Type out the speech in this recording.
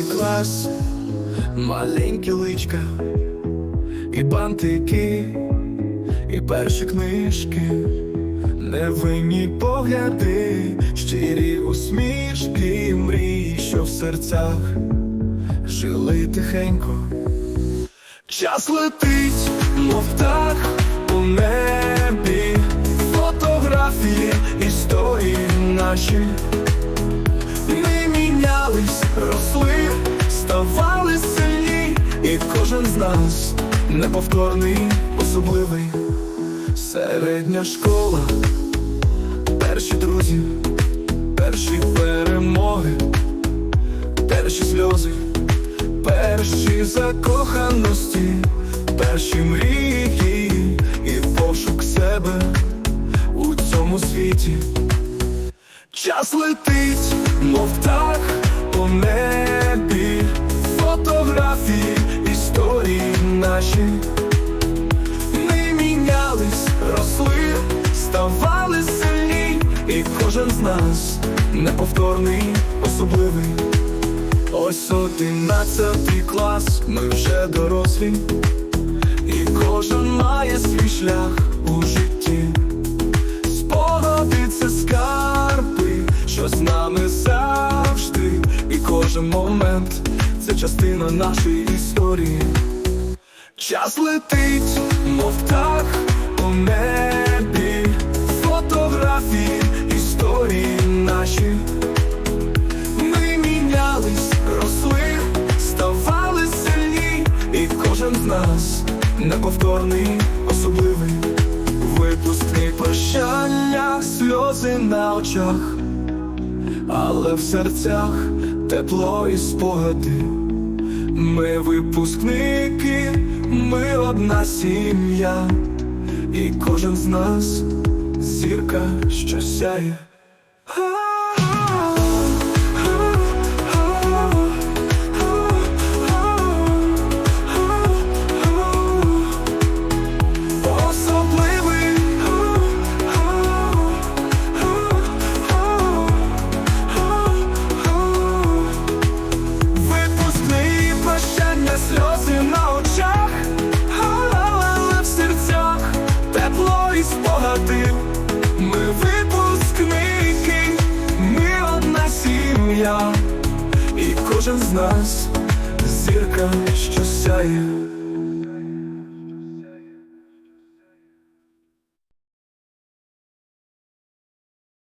клас, маленькі личка, і бантики, і перші книжки, невинні погляди, щирі усмішки, мрії, що в серцях жили тихенько. Час летить, мов птах у небі, фотографії, історії наші. Росли, і кожен з нас неповторний, особливий. Середня школа, перші друзі, перші перемоги, перші сльози, перші закоханості, перші мрії і пошук себе у цьому світі. Час летить, мов птах по небі, наші. Ми мінялись, росли, ставали сильні, і кожен з нас неповторний, особливий. Ось одинадцятий клас, ми вже дорослі, і кожен має свій шлях у житті. Спогади це скарби, що з нами завжди, і кожен момент це частина нашої історії. Час летить, мов птах у небі, фотографії, історії наші. Ми мінялись, росли, ставали сильні, і кожен з нас неповторний, особливий. Випускні прощання, сльози на очах, але в серцях тепло і спогади. Ми випускники, одна сім'я, і кожен з нас зірка, що сяє. Кожен з нас зірка, що сяє.